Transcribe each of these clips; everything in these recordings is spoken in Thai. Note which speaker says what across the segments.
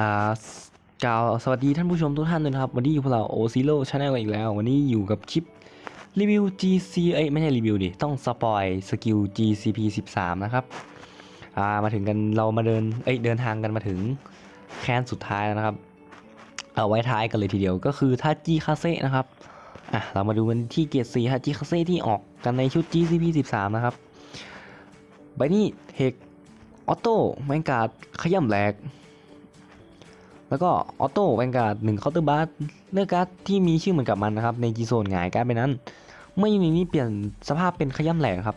Speaker 1: อ่ากล่าวสวัสดีท่านผู้ชมทุกท่านด้วยนะครับ วันนี้อยู่พวกเราโอซิโ o ชาแนลกันอีกแล้ว วันนี้อยู่กับคลิปรีวิว GC เอ้ยไม่ใช่รีวิวดิ ต้องสปอยสกิล GCP 13 นะครับ อ่ามาถึงกันเรามาเดินเอ้ยเดินทางกันมาถึงแคนสุดท้ายแล้วนะครับ เอาไว้ท้ายกันเลยทีเดียวก็คือท่าจีคาเซ่นะครับอะเรามาดูกันที่เกียรดสีท่าจีคาเซ่ที่ออกกันในชุด GCP 13 นะครับใบนี้เทคออโต้แมงการ์ดขย่ำแหลก แล้วก็ออโต้แวนการ์ดหนึ่งเคาน์เตอร์บาร์เลือกการ์ดที่มีชื่อเหมือนกับมันนะครับในจีโซนหงายการ์ดไปนั้น เมื่อยูนิตนี้เปลี่ยนสภาพเป็นขย่ำแหลกครับ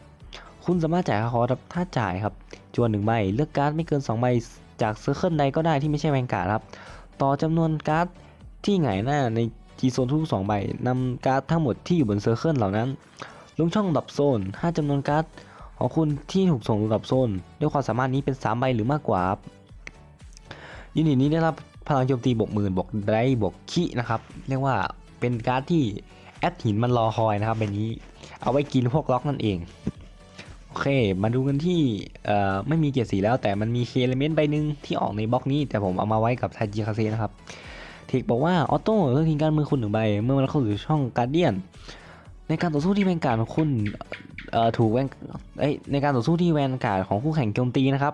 Speaker 1: คุณสามารถจ่ายคอร์ถ้าจ่ายครับจวนหนึ่งใบเลือกการ์ดไม่เกิน 2 ใบจากเซอร์เคิลใดก็ได้ที่ไม่ใช่แวนการ์ดครับ ต่อจำนวนการ์ดที่หงายหน้าในจีโซนทุกๆสองใบนำการ์ดทั้งหมดที่อยู่บนเซอร์เคิลเหล่านั้น ลงช่องดับโซนถ้าจำนวนการ์ดของคุณที่ถูกส่งลงดับโซน ด้วยความสามารถนี้เป็น 3 ใบหรือมากกว่าครับยูนิตนี้ได้รับ พลังโจมตีบวกหมื่นบวกได้บวกขี้นะครับ เรียกว่าเป็นการ์ดที่แอดหินมันรอคอยนะครับแบบนี้ เอาไว้กินพวกล็อกนั่นเอง โอเค มาดูกันที่ไม่มีเกียรติสีแล้วแต่มันมีเคเลเมนต์ใบหนึ่งที่ออกในบล็อกนี้ แต่ผมเอามาไว้กับไทจิคาเซนะครับเทคบอกว่าออโต้เลือกทิ้งการมือคุณหนึ่งใบ เมื่อมันเข้าสู่ช่องการเดียน ในการต่อสู้ที่แวนการ์ดของคุณถูกแวนในการต่อสู้ที่แวนการ์ดของคู่แข่งโจมตีนะครับ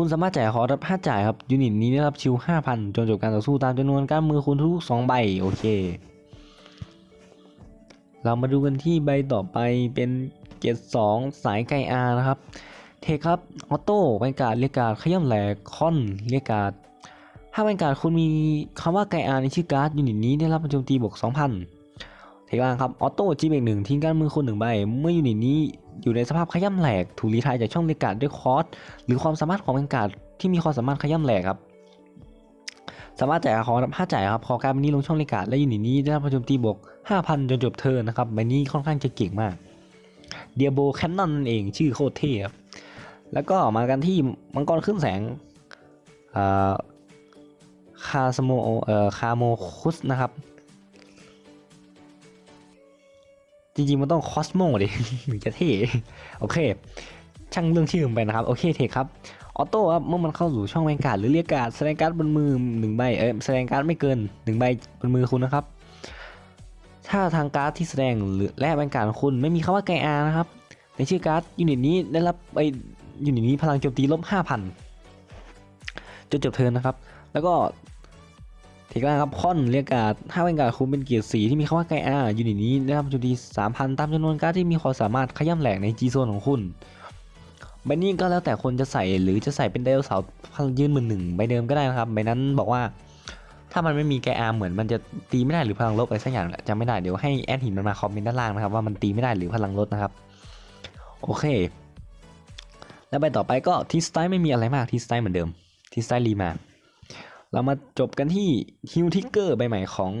Speaker 1: คุณสามารถจ่ายคอรับ5จ่ายครับยูนิตนี้ได้รับชิว 5,000 จนจบการต่อสู้ตามจำนวนการมือคุณทุก2ใบโอเค เรามาดูกันที่ใบต่อไปเป็นเกต2สายไกอานะครับ เทคครับออโต้แวนการ์ดเรียกการ์ดขย่ำแหลกคอนเรียกการ์ดถ้าแวนการ์ดคุณมีคำว่าไกอาในชื่อการ์ดยูนิตนี้ได้รับโจมตีบวก2,000 เทคล่างครับ ออโต้จีเบกหนึ่งทิ้งการมือคุณหนึ่งใบ เมื่อยูนิตนี้อยู่ในสภาพขย่ำแหลก ถูกรีไทายจากช่องเรียกาดด้วยคอร์สหรือความสามารถของแวนกาดที่มีความสามารถขย่ำแหลกครับสามารถจ่ายคอรับห้าจ่ายครับคอการใบนี้ลงช่องเรียกาดและยูนิตนี้ได้รับโจมตีบวก5,000 จนจบเทิร์นนะครับใบนี้ค่อนข้างจะเก่งมากเดียโบแคนนอนนั่นเองชื่อโคตรเท่ครับแล้วก็มากันที่มังกรขึ้นแสงอ่าคาสโมเอ่อคาโมคุสนะครับ จริงๆ มันต้องคอสโมดิถึงจะเท่โอเค ช่างเรื่องชื่อมไปนะครับ โอเคเทคครับออโต้ครับเมื่อมันเข้าสู่ช่องแวนการ์ดหรือเรียกการ์ดแสดงการ์ดบนมือหนึ่งใบเอ้ยแสดงการ์ดไม่เกินหนึ่งใบบนมือคุณนะครับ ถ้าทางการ์ดที่แสดงหรือและแวนการ์ดคุณไม่มีคำว่าไกอานะครับ ในชื่อการ์ดยูนิตนี้ได้รับไอยูนิตนี้พลังโจมตีลบ5,000จนจบเทิร์นนะครับ แล้วก็ เทคแรกครับคอนเรียกการ์ดถ้าแวนการ์ดคุณเป็นเกียร์สีที่มีคำว่าไกอายูนิตนี้ได้รับโจมตี3,000 ตามจำนวนการ์ดที่มีความสามารถขย่ำแหลกในจีโซนของคุณใบนี้ก็แล้วแต่คนจะใส่หรือจะใส่เป็นไดโนเสาร์ยืนมือหนึ่งใบเดิมก็ได้นะครับใบนั้นบอกว่า ถ้ามันไม่มีแกอาเหมือนมันจะตีไม่ได้หรือพลังลบอะไรสักอย่างแหละไม่ได้เดี๋ยวให้แอดหินมันมาคอมเมนต์ด้านล่างนะครับว่ามันตีไม่ได้หรือพลังลดนะครับ โอเค แล้วใบต่อไปก็ทีสไตล์ไม่มีอะไรมากทีสไตล์เหมือนเดิมทีสไตล์รีมา เรามาจบกันที่ฮิวทิกเกอร์ใบใหม่ของ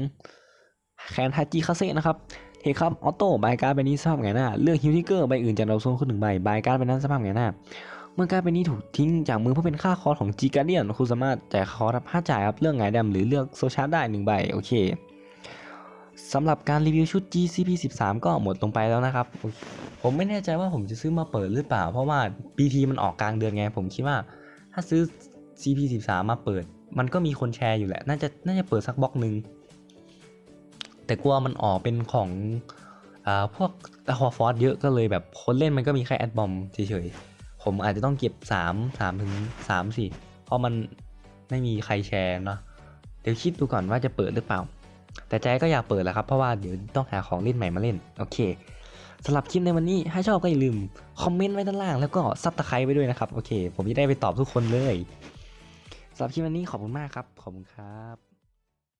Speaker 1: แคนทาจิคาเซ่นะครับเทครับออโต้บายการ์ดใบนี้สภาพไงหน้าเลือกฮิวทิกเกอร์ใบอื่นจากเราโซนขึ้นหนึ่งใบบายการ์ดใบนั้นสภาพไงหน้า เมื่อการ์ดใบนี้ถูกทิ้งจากมือเพื่อเป็นค่าคอร์สของจีการเดียนคุณสามารถจ่ายคอร์สห้าจ่ายครับเลือกไงายดำหรือเลือกโซชาร์ได้หนึ่งใบโอเคสำหรับการรีวิวชุด GCP 13 ก็หมดลงไปแล้วนะครับ ผมไม่แน่ใจว่าผมจะซื้อมาเปิดหรือเปล่า เพราะว่า BT มันออกกลางเดือนไง ผมคิดว่า ถ้าซื้อ CP 13มาเปิด มันก็มีคนแชร์อยู่แหละ น่าจะน่าจะเปิดสักบล็อกหนึ่งแต่กลัวมันออกเป็นของอ่าพวกอะควาฟอสเยอะก็เลยแบบคนเล่นมันก็มีแค่แอดบอมเฉยๆ ผมอาจจะต้องเก็บ 3 3ถึง3สิเพราะมันไม่มีใครแชร์เนาะเดี๋ยวคิดดูก่อนว่าจะเปิดหรือเปล่า แต่ใจก็อยากเปิดแหละครับ เพราะว่าเดี๋ยวต้องหาของเล่นใหม่มาเล่น โอเคสำหรับคลิปในวันนี้ถ้าชอบก็อย่าลืม คอมเมนต์ไว้ด้านล่างแล้วก็ซับตะไคร้ไว้ด้วยนะครับ โอเค ผมจะได้ไปตอบทุกคนเลย สำหรับคลิปวันนี้ขอบคุณมากครับ ขอบคุณครับ